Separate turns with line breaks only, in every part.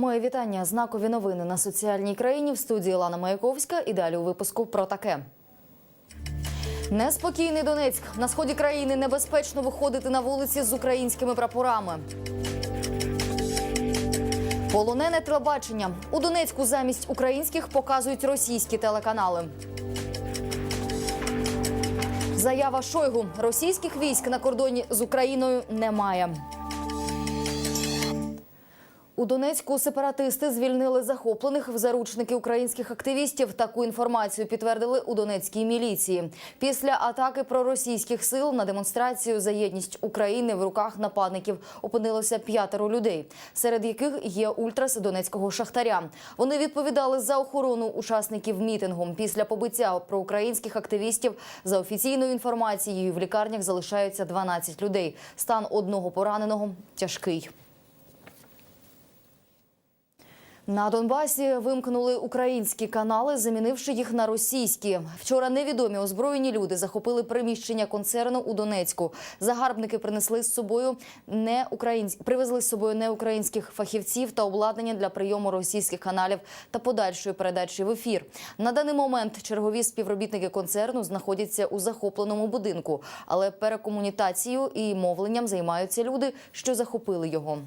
Моє вітання. Знакові новини на соціальній країні в студії Лана Маяковська. І далі у випуску про таке. Неспокійний Донецьк. На сході країни небезпечно виходити на вулиці з українськими прапорами. Полонене телебачення. У Донецьку замість українських показують російські телеканали. Заява Шойгу. Російських військ на кордоні з Україною немає. У Донецьку сепаратисти звільнили захоплених в заручники українських активістів. Таку інформацію підтвердили у Донецькій міліції. Після атаки проросійських сил на демонстрацію за єдність України в руках нападників опинилося п'ятеро людей, серед яких є ультрас донецького шахтаря. Вони відповідали за охорону учасників мітингу. Після побиття проукраїнських активістів за офіційною інформацією в лікарнях залишаються 12 людей. Стан одного пораненого тяжкий. На Донбасі вимкнули українські канали, замінивши їх на російські. Вчора невідомі озброєні люди захопили приміщення концерну у Донецьку. Загарбники принесли з собою не українсь... привезли з собою неукраїнських фахівців та обладнання для прийому російських каналів та подальшої передачі в ефір. На даний момент чергові співробітники концерну знаходяться у захопленому будинку, але перекомунікацією і мовленням займаються люди, що захопили його.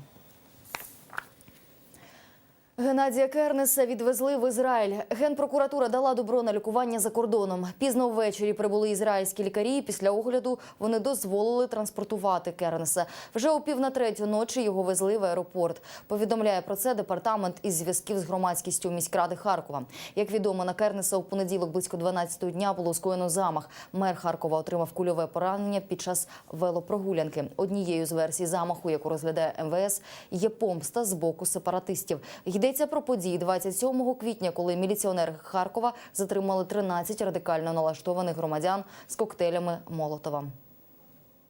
Геннадія Кернеса відвезли в Ізраїль. Генпрокуратура дала добро на лікування за кордоном. Пізно ввечері прибули ізраїльські лікарі. Після огляду вони дозволили транспортувати Кернеса. Вже о пів на третю ночі його везли в аеропорт. Повідомляє про це департамент із зв'язків з громадськістю міськради Харкова. Як відомо, на Кернеса у понеділок близько 12-го дня було скоєно замах. Мер Харкова отримав кульове поранення під час велопрогулянки. Однією з версій замаху, яку розглядає МВС, є помста з боку сепаратистів. Йдеться про події 27 квітня, коли міліціонери Харкова затримали 13 радикально налаштованих громадян з коктейлями Молотова.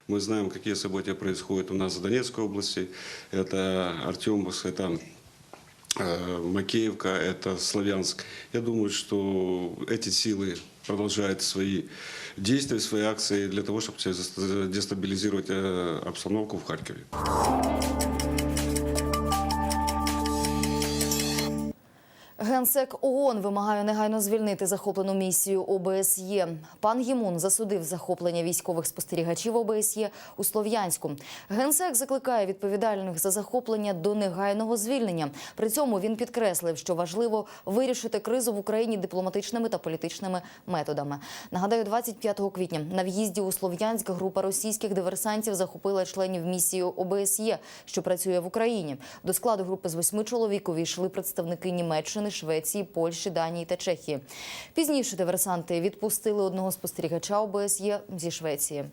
Мы знаем, какие события происходят у нас в Донецкой области. Это Артемовск, это э, Макеевка, это Славянск. Я думаю, что эти силы продолжают свои действия, свои акции для того, чтобы дестабилизировать э, обстановку в Харькове.
Генсек ООН вимагає негайно звільнити захоплену місію ОБСЄ. Пан Гімун засудив захоплення військових спостерігачів ОБСЄ у Слов'янську. Генсек закликає відповідальних за захоплення до негайного звільнення. При цьому він підкреслив, що важливо вирішити кризу в Україні дипломатичними та політичними методами. Нагадаю, 25 квітня на в'їзді у Слов'янськ група російських диверсантів захопила членів місії ОБСЄ, що працює в Україні. До складу групи з восьми чоловік увійшли представники Німеччини. Швеції, Польщі, Данії та Чехії. Пізніше диверсанти відпустили одного спостерігача ОБСЄ зі Швеції.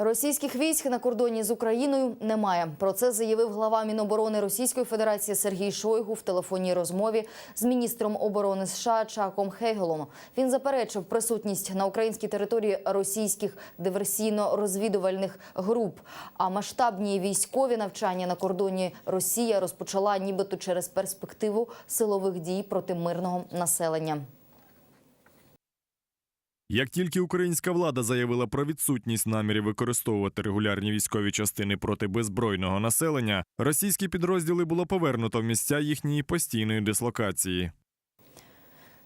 Російських військ на кордоні з Україною немає. Про це заявив глава Міноборони Російської Федерації Сергій Шойгу в телефонній розмові з міністром оборони США Чаком Хейгелом. Він заперечив присутність на українській території російських диверсійно-розвідувальних груп. А масштабні військові навчання на кордоні Росія розпочала нібито через перспективу силових дій проти мирного населення.
Як тільки українська влада заявила про відсутність намірів використовувати регулярні військові частини проти беззбройного населення, російські підрозділи було повернуто в місця їхньої постійної дислокації.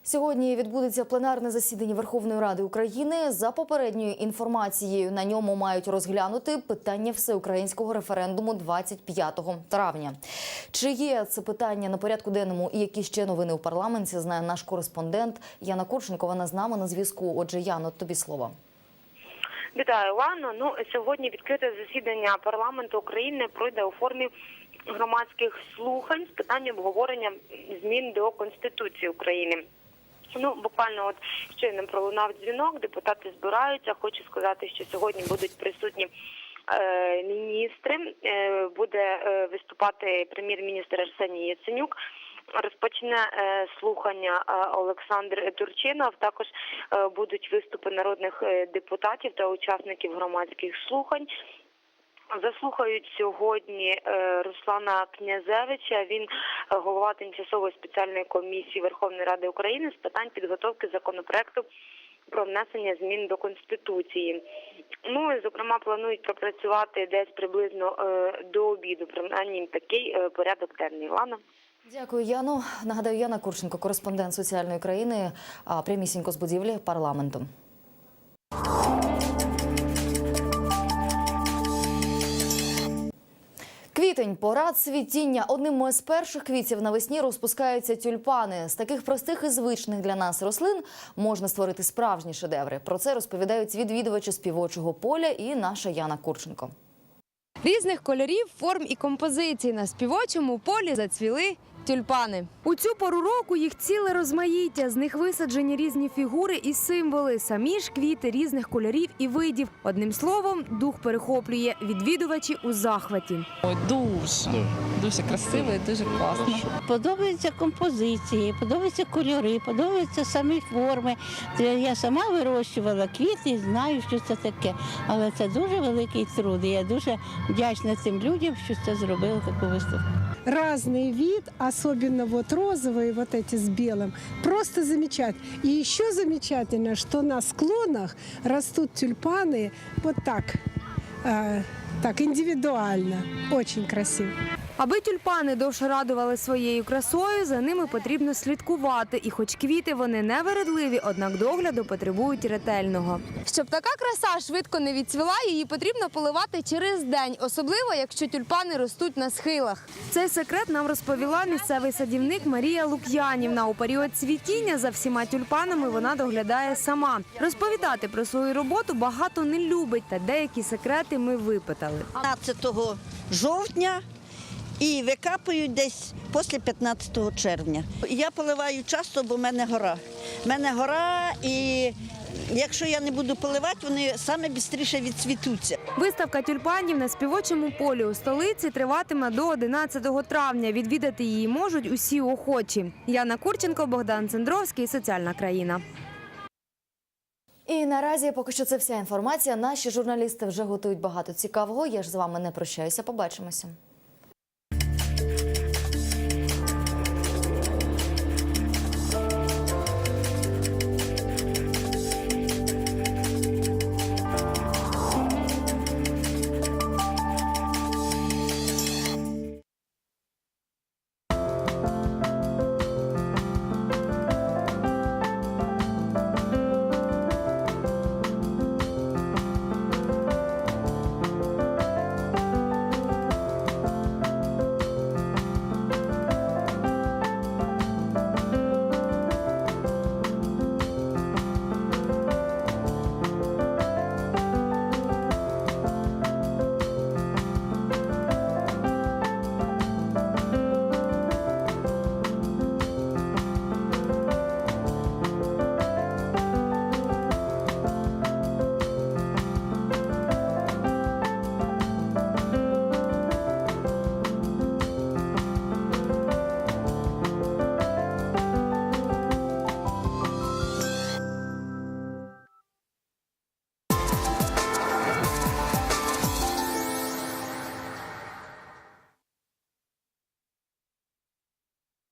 Сьогодні відбудеться пленарне засідання Верховної Ради України. За попередньою інформацією, на ньому мають розглянути питання всеукраїнського референдуму 25 травня. Чи є це питання на порядку денному і які ще новини у парламенті? Знає наш кореспондент Яна Курченко. Вона з нами на зв'язку. Отже, Яно, тобі слово.
Вітаю, Лано. Ну сьогодні відкрите засідання парламенту України пройде у формі громадських слухань з питання обговорення змін до конституції України. Ну, буквально, от щойно пролунав дзвінок, депутати збираються. Хочу сказати, що сьогодні будуть присутні е, міністри. Е, буде е, виступати прем'єр-міністр Арсеній Яценюк. Розпочне слухання Олександр Турчинов. Також будуть виступи народних депутатів та учасників громадських слухань. Заслухають сьогодні е, Руслана Князевича. Він е, голова тимчасової спеціальної комісії Верховної Ради України з питань підготовки законопроекту про внесення змін до конституції. Ну зокрема планують пропрацювати десь приблизно е, до обіду. Принаймні такий порядок денний. Лана.
Дякую, Яно. Нагадаю, Яна Курченко, кореспондент соціальної країни, прямісінько з будівлі парламенту. Квітень пора цвітіння. Одним із перших квітів навесні розпускаються тюльпани. З таких простих і звичних для нас рослин можна створити справжні шедеври. Про це розповідають відвідувачі співочого поля і наша Яна Курченко.
Різних кольорів, форм і композицій на співочому полі зацвіли тюльпани. У цю пору року їх ціле розмаїття. З них висаджені різні фігури і символи, самі ж квіти різних кольорів і видів. Одним словом, дух перехоплює відвідувачі у захваті.
Ой, дуже, дуже красиво і дуже класно.
Подобаються композиції, подобаються кольори, подобаються самі форми. Я сама вирощувала квіти і знаю, що це таке. Але це дуже великий труд. І я дуже вдячна цим людям, що це зробили таку виставку.
разный вид, особенно вот розовые, вот эти с белым, просто замечательно. И еще замечательно, что на склонах растут тюльпаны вот так, э, так индивидуально, очень красиво.
Аби тюльпани довше радували своєю красою, за ними потрібно слідкувати. І хоч квіти вони не вередливі, однак догляду потребують ретельного. Щоб така краса швидко не відцвіла, її потрібно поливати через день, особливо якщо тюльпани ростуть на схилах. Цей секрет нам розповіла місцевий садівник Марія Лук'янівна. У період цвітіння за всіма тюльпанами вона доглядає сама. Розповідати про свою роботу багато не любить, та деякі секрети ми випитали.
15 жовтня і викапують десь після 15 червня. Я поливаю часто, бо в мене гора. В мене гора, і якщо я не буду поливати, вони саме швидше відцвітуться.
Виставка тюльпанів на співочому полі у столиці триватиме до 11 травня. Відвідати її можуть усі охочі. Яна Курченко, Богдан Цендровський, Соціальна країна.
І наразі поки що це вся інформація. Наші журналісти вже готують багато цікавого. Я ж з вами не прощаюся. Побачимося.